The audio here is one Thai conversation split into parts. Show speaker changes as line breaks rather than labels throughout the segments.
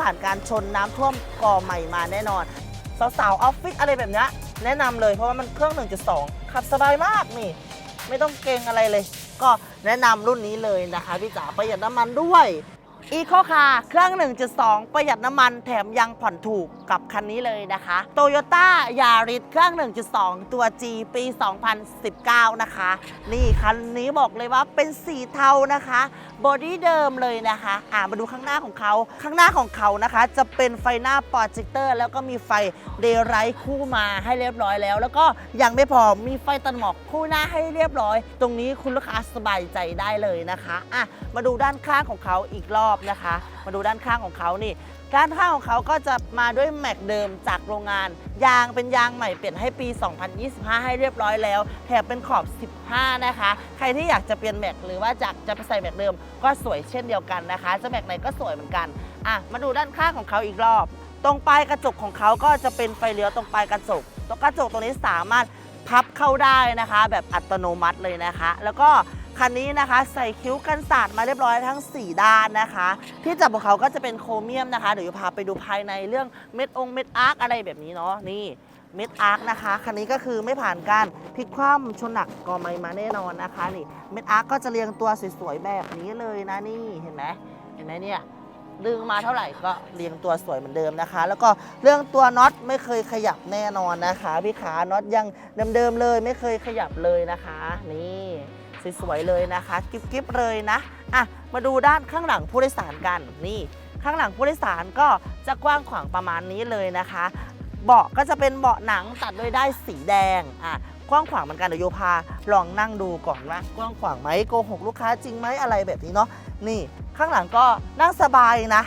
ผ่านการชนน้ำท่วมก่อใหม่มาแน่นอน สาวๆออฟฟิศอะไรแบบเนี้ยแนะนำเลยเพราะว่ามันเครื่อง 1.2 ขับสบายมากนี่ ไม่ต้องเกรงอะไรเลย ก็แนะนำรุ่นนี้เลยนะคะพี่จ๋าประหยัดน้ำมันด้วย อีโคคาเครื่อง 1.2 ประหยัดน้ำมันแถมยังผ่อนถูกกับคันนี้เลยนะคะโตโยต้ายาริสเครื่อง 1.2 ตัว G ปี 2019 นะคะ นี่คันนี้บอกเลยว่าเป็นสีเทานะคะบอดี้เดิมเลยนะคะอ่ามาดูข้างหน้าของเขา ข้างหน้าของเขานะคะ จะเป็นไฟหน้าโปรเจคเตอร์ แล้วก็มีไฟเดย์ไรท์คู่มาให้เรียบร้อยแล้ว แล้วก็ยังไม่พอมีไฟตัดหมอกคู่หน้าให้เรียบร้อย ตรงนี้คุณลูกค้าสบายใจได้เลยนะคะอะมาดูด้านข้างของเขาอีกรอบนะคะ มาดูด้านข้างของเขานี่ ด้านข้างของเขาก็จะมาด้วยแม็กเดิมจากโรงงาน ยางเป็นยางใหม่เปลี่ยนให้ปี 2025 ให้เรียบร้อยแล้ว แถมเป็นขอบ 15 นะคะ ใครที่อยากจะเปลี่ยนแม็กหรือว่าจากจะไปใส่แม็กเดิมก็สวยเช่นเดียวกันนะคะ จะแม็กไหนก็สวยเหมือนกัน อะ มาดูด้านข้างของเขาอีกรอบ ตรงปลายกระจกของเขาก็จะเป็นไฟเลี้ยวตรงปลายกระจก ตรงกระจกตรงนี้สามารถพับเข้าได้นะคะ แบบอัตโนมัติเลยนะคะ แล้วก็ คันนี้นะคะ ใส่คิ้วกันสาดมาเรียบร้อยทั้ง 4 ด้านนะคะ ที่จับของเขาก็จะเป็นโครเมียมนะคะ เดี๋ยวจะพาไปดูภายในเรื่องเม็ดองค์เม็ดอาร์คอะไรแบบนี้เนาะนี่เม็ดอาร์คนะคะคันนี้ก็คือไม่ผ่านการพลิกคว่ำชนหนักกอไม่มาแน่นอนนะคะนี่เม็ดอาร์คก็จะเรียงตัวสวยๆแบบนี้เลยนะนี่เห็นไหมเห็นไหมเนี่ยดึงมาเท่าไหร่ก็เรียงตัวสวยเหมือนเดิมนะคะ แล้วก็เรื่องตัวน็อตไม่เคยขยับแน่นอนนะคะพี่ขาน็อตยังเดิมๆเลย ไม่เคยขยับเลยนะคะ นี่ สวยๆเลยนะคะกิ๊บๆเลยนะอะมาดูด้านข้างหลังผู้โดยสารกันนี่ข้างหลังผู้โดยสารก็จะกว้างขวางประมาณนี้เลยนะคะ เบาะก็จะเป็นเบาะหนังตัดด้วยได้สีแดงอะกว้างขวางเหมือนกันเดี๋ยวโยพาลองนั่งดูก่อนว่ากว้างขวางไหมโกหกลูกค้าจริงไหมอะไรแบบนี้เนาะนี่ข้างหลังก็นั่งสบายนะ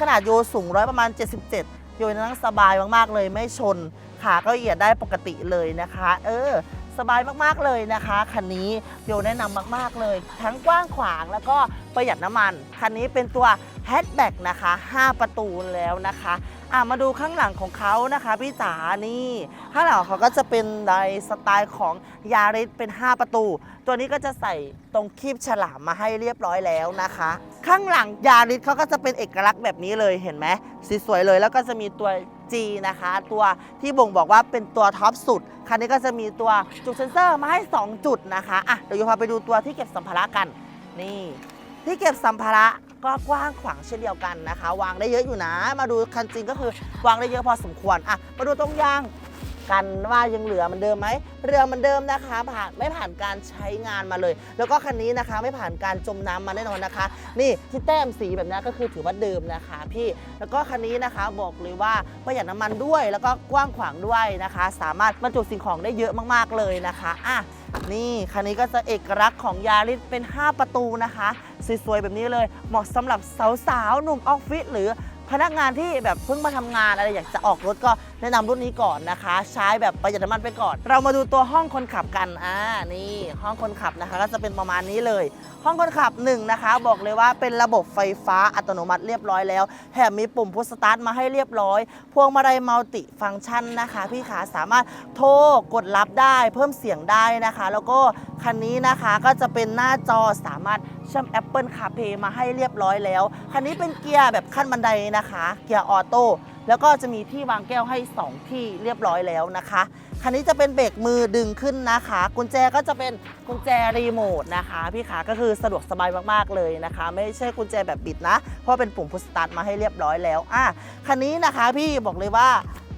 ขนาดโยสูงร้อยประมาณ 77 โยนั่งสบายมากๆเลยไม่ชนขาก็เหยียดได้ปกติเลยนะคะ เออ สบายมากๆเลยนะคะ คันนี้โยแนะนำมากๆเลย ทั้งกว้างขวางแล้วก็ประหยัดน้ำมัน คันนี้เป็นตัวแฮชแบ็กนะคะ 5 ประตูแล้วนะคะอะมาดูข้างหลังของเขานะคะพี่จ๋านี่ข้างหลังของเขาก็จะเป็นในสไตล์ของยาริสเป็น 5 ประตู ตัวนี้ก็จะใส่ตรงคีบฉลามมาให้เรียบร้อยแล้วนะคะ ข้างหลังยาริสเขาก็จะเป็นเอกลักษณ์แบบนี้เลยเห็นไหมสีสวยเลยแล้วก็จะมีตัว G นะคะ ตัวที่บ่งบอกว่าเป็นตัวท็อปสุด คันนี้ก็จะมีตัวจุดเซนเซอร์มาให้ 2 จุดนะคะอะเดี๋ยวโยพาไปดูตัวที่เก็บสัมภาระกัน นี่ ที่เก็บสัมภาระก็กว้างขวางเช่นเดียวกันนะคะ วางได้เยอะอยู่นะ มาดูคันจริงก็คือวางได้เยอะพอสมควรอะมาดูตรงยาง กันว่ายังเหลือมือนเดิมไหมเรือมือนเดิมนะคะ ผ่านไม่ผ่านการใช้งานมาเลย แล้วก็คันนี้นะคะไม่ผ่านการจมน้ำมาแน่นอนนะคะ นี่ที่แต้มสีแบบนี้ก็คือถือว่าเดิมนะคะ พี่แล้วก็คันนี้นะคะบอกเลยว่าประหยัดน้ำมันด้วย แล้วก็กว้างขวางด้วยนะคะ สามารถบรรจุสิ่งของได้เยอะมาก ๆเลยนะคะอะนี่คันนี้ก็จะเอกลักษณ์ของยาริสเป็น 5 ประตูนะคะ สวยๆแบบนี้เลย เหมาะสำหรับสาวๆหนุ่มออฟฟิศหรือพนักงานที่แบบเพิ่งมาทำงานอะไรอยากจะออกรถก็แนะนำรุ่นนี้ก่อนนะคะ ใช้แบบประหยัดน้ำมันไปก่อน เรามาดูตัวห้องคนขับกันอ่านี่ห้องคนขับนะคะ ก็จะเป็นประมาณนี้เลย ห้องคนขับหนึ่งนะคะ บอกเลยว่าเป็นระบบไฟฟ้าอัตโนมัติเรียบร้อยแล้วแถมมีปุ่มพุชสตาร์ทมาให้เรียบร้อย พวงมาลัยมัลติฟังก์ชันนะคะ พี่ขาสามารถโทรกดรับได้ เพิ่มเสียงได้นะคะ แล้วก็คันนี้นะคะก็จะเป็นหน้าจอสามารถเชื่อม Apple CarPlay มาให้เรียบร้อยแล้ว คันนี้เป็นเกียร์แบบขั้นบันไดนะคะ เกียร์ออโต้ แล้วก็จะมีที่วางแก้วให้ 2 ที่เรียบร้อยแล้วนะคะ คันนี้จะเป็นเบรกมือดึงขึ้นนะคะ กุญแจก็จะเป็นกุญแจรีโมทนะคะพี่ขาก็คือสะดวกสบายมากๆเลยนะคะ ไม่ใช่กุญแจแบบบิดนะ เพราะเป็นปุ่มพุชสตาร์ทมาให้เรียบร้อยแล้วอะคันนี้นะคะพี่บอกเลยว่า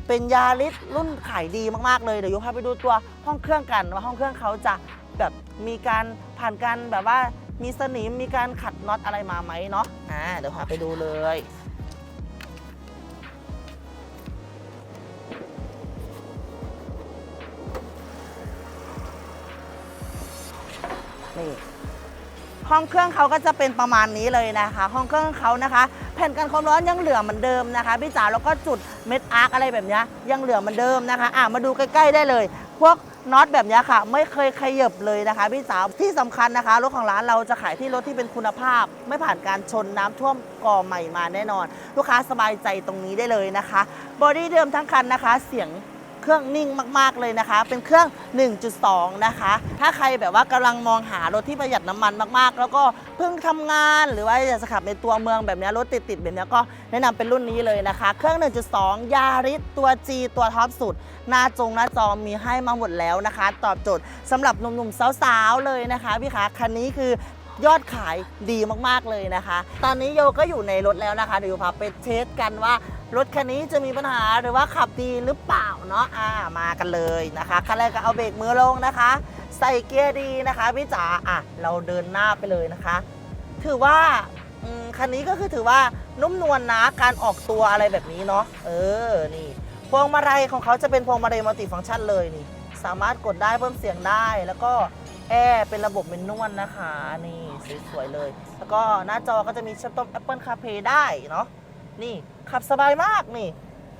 เป็นยาริสรุ่นขายดีมากๆเลยเดี๋ยวยกพาไปดูตัวห้องเครื่องกันว่าห้องเครื่องเขาจะแบบมีการผ่านการแบบว่ามีสนิมมีการขัดน็อตอะไรมาไหมเนาะอ่าเดี๋ยวพาไปดูเลย นี่ห้องเครื่องเขาก็จะเป็นประมาณนี้เลยนะคะ ห้องเครื่องเขานะคะ แผ่นกันความร้อนยังเหลือเหมือนเดิมนะคะพี่จ๋าแล้วก็จุดเม็ดอาร์คอะไรแบบนี้ยังเหลือเหมือนเดิมนะคะอะมาดูใกล้ ๆได้เลย พวกน็อตแบบนี้ค่ะ ไม่เคยขยับเลยนะคะพี่จ๋าที่สำคัญนะคะ รถของร้านเราจะขายที่รถที่เป็นคุณภาพ ไม่ผ่านการชนน้ำท่วมก่อใหม่มาแน่นอน ลูกค้าสบายใจตรงนี้ได้เลยนะคะ บอดี้เดิมทั้งคันนะคะ เสียง เครื่องนิ่งมากๆเลยนะคะ เป็นเครื่อง 1.2 นะคะ ถ้าใครแบบว่ากำลังมองหารถที่ประหยัดน้ำมันมากๆ แล้วก็เพิ่งทำงานหรือว่าอยากจะขับในตัวเมืองแบบเนี้ยรถติดๆแบบเนี้ยก็แนะนำเป็นรุ่นนี้เลยนะคะ เครื่อง 1.2 ยาริสตัว G ตัวท็อปสุด หน้าจงหน้าจอมีให้มาหมดแล้วนะคะ ตอบโจทย์สำหรับหนุ่มๆสาวๆเลยนะคะพี่คะคันนี้คือ ยอดขายดีมากๆเลยนะคะ ตอนนี้โยก็อยู่ในรถแล้วนะคะ เดี๋ยวพาไปเทสกันว่ารถคันนี้จะมีปัญหาหรือว่าขับดีหรือเปล่าเนาะอ่ามากันเลยนะคะขันแรกก็เอาเบรกมือลงนะคะ ใส่เกียร์ดีนะคะพี่จ๋าอะเราเดินหน้าไปเลยนะคะ ถือว่าคันนี้ก็คือถือว่านุ่มนวลนะการออกตัวอะไรแบบนี้เนาะเออนี่พวงมาลัยของเขาจะเป็นพวงมาลัยมัลติฟังก์ชันเลยนี่ สามารถกดได้เพิ่มเสียงได้แล้วก็ แอร์เป็นระบบเมนนวลนะคะ นี่สวยๆเลย แล้วก็หน้าจอก็จะมีเชื่อมต่อ Apple CarPlay ได้เนาะนี่ขับสบายมากนี่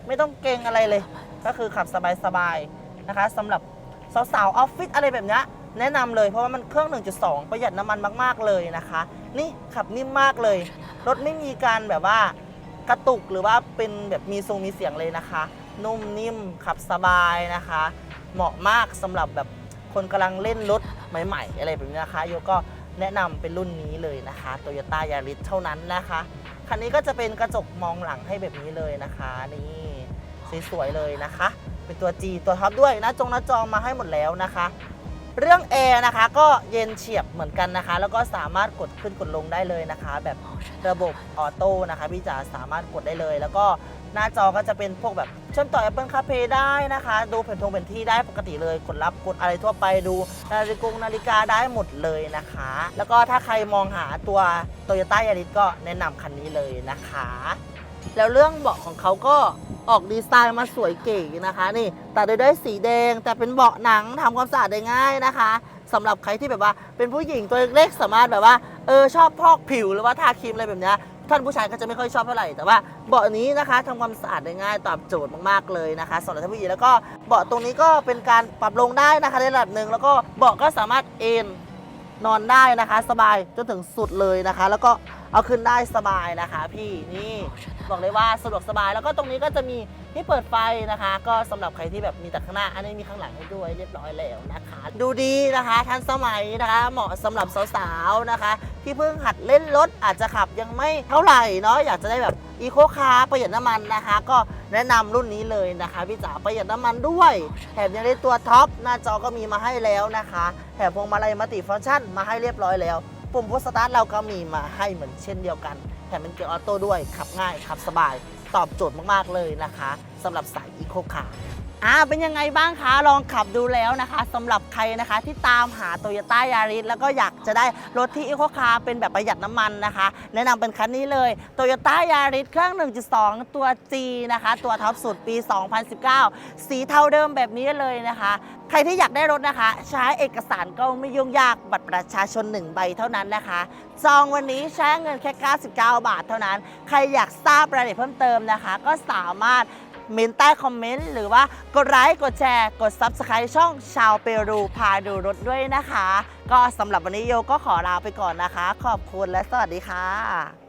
ไม่ต้องเกรงอะไรเลย ก็คือขับสบายๆนะคะสำหรับสาวๆออฟฟิศอะไรแบบนี้แนะนำเลยเพราะว่ามันเครื่อง 1.2 ประหยัดน้ำมันมาก ๆ เลยนะคะ นี่ขับนิ่มมากเลย รถไม่มีการแบบว่ากระตุกหรือว่าเป็นแบบมีทรงมีเสียงเลยนะคะ นุ่มนิ่มขับสบายนะคะ เหมาะมากสำหรับแบบ คนกำลังเล่นรถใหม่ ๆ อะไรแบบนี้นะคะโยก็แนะนำเป็นรุ่นนี้เลยนะคะ Toyota Yaris เท่านั้นนะคะ คันนี้ก็จะเป็นกระจกมองหลังให้แบบนี้เลยนะคะนี่สวยๆเลยนะคะ เป็นตัว G ตัวท็อปด้วยนะจงหน้าจอมาให้หมดแล้วนะคะ เรื่องแอร์นะคะก็เย็นเฉียบเหมือนกันนะคะ แล้วก็สามารถกดขึ้นกดลงได้เลยนะคะ แบบระบบออโต้นะคะพี่จ๋าสามารถกดได้เลย แล้วก็หน้าจอก็จะเป็นพวกแบบ เชื่อมต่อ Apple CarPlay ได้นะคะ ดูแผ่นทงแผ่นที่ได้ปกติเลย กดรับกดอะไรทั่วไปดูนาฬิกงนาฬิกาได้หมดเลยนะคะ แล้วก็ถ้าใครมองหาตัว Toyota Yaris ก็แนะนำคันนี้เลยนะคะ แล้วเรื่องเบาะของเขาก็ออกดีไซน์มาสวยเก๋นะคะนี่ตัดด้วยด้วยสีแดง แต่เป็นเบาะหนังทำความสะอาดได้ง่ายนะคะสำหรับใครที่แบบว่าเป็นผู้หญิงตัวเล็กสามารถแบบว่าเออชอบพอกผิวหรือว่าทาครีมอะไรแบบเนี้ย ท่านผู้ชายก็จะไม่ค่อยชอบเท่าไหร่ แต่ว่าเบาะนี้นะคะทำความสะอาดได้ง่ายตอบโจทย์มากๆเลยนะคะสำหรับท่านผู้หญิงแล้วก็เบาะตรงนี้ก็เป็นการปรับลงได้นะคะในระดับหนึ่งแล้วก็เบาะก็สามารถเอนนอนได้นะคะ สบายจนถึงสุดเลยนะคะ แล้วก็ เอาขึ้นได้สบายนะคะพี่นี่บอกเลยว่าสะดวกสบายแล้วก็ตรงนี้ก็จะมีที่เปิดไฟนะคะ ก็สำหรับใครที่แบบมีแต่ข้างหน้า อันนี้มีข้างหลังให้ด้วยเรียบร้อยแล้วนะคะ ดูดีนะคะทันสมัยนะคะ เหมาะสำหรับสาวๆนะคะ ที่เพิ่งหัดเล่นรถอาจจะขับยังไม่เท่าไหร่เนาะอยากจะได้แบบอีโคคาร์ประหยัดน้ำมันนะคะ ก็แนะนำรุ่นนี้เลยนะคะพี่จ๋าประหยัดน้ำมันด้วยแถมยังได้ตัวท็อปหน้าจอก็มีมาให้แล้วนะคะแถมพวงมาลัยมัลติฟังก์ชันมาให้เรียบร้อยแล้ว ปุ่มพุทสตาร์ทเราก็มีมาให้เหมือนเช่นเดียวกัน แถมเป็นเกียร์ออโต้ด้วย ขับง่าย ขับสบาย ตอบโจทย์มาก ๆ เลยนะคะสำหรับสายอีโคคาร์อ่าเป็นยังไงบ้างคะ ลองขับดูแล้วนะคะสำหรับใครนะคะที่ตามหา t o y ยต้ายาริสแล้วก็อยากจะได้รถที่อีโคคาร์เป็นแบบประหยัดน้ำมันนะคะ แนะนำเป็นคันนี้เลย t o y ยต้ายาริสเครื่อง 1.2 ตัว G นะคะ ตัวท็อปสุดปี 2019 สีเทาเดิมแบบนี้เลยนะคะ ใครที่อยากได้รถนะคะ ใช้เอกสารก็ไม่ยุ่งยากบัตรประชาชน 1 ใบเท่านั้นนะคะจองวันนี้ใช้เงินแค่ 99 บาทเท่านั้น ใครอยากทราบรายละเอียดเพิ่มเติมนะคะ ก็สามารถ เมนใต้คอมเมนต์หรือว่ากดไลค์กดแชร์ กด Subscribe ช่องชาวเปรูพาดูรถด้วยนะคะ ก็สำหรับวันนี้โยก็ขอลาไปก่อนนะคะ ขอบคุณและสวัสดีค่ะ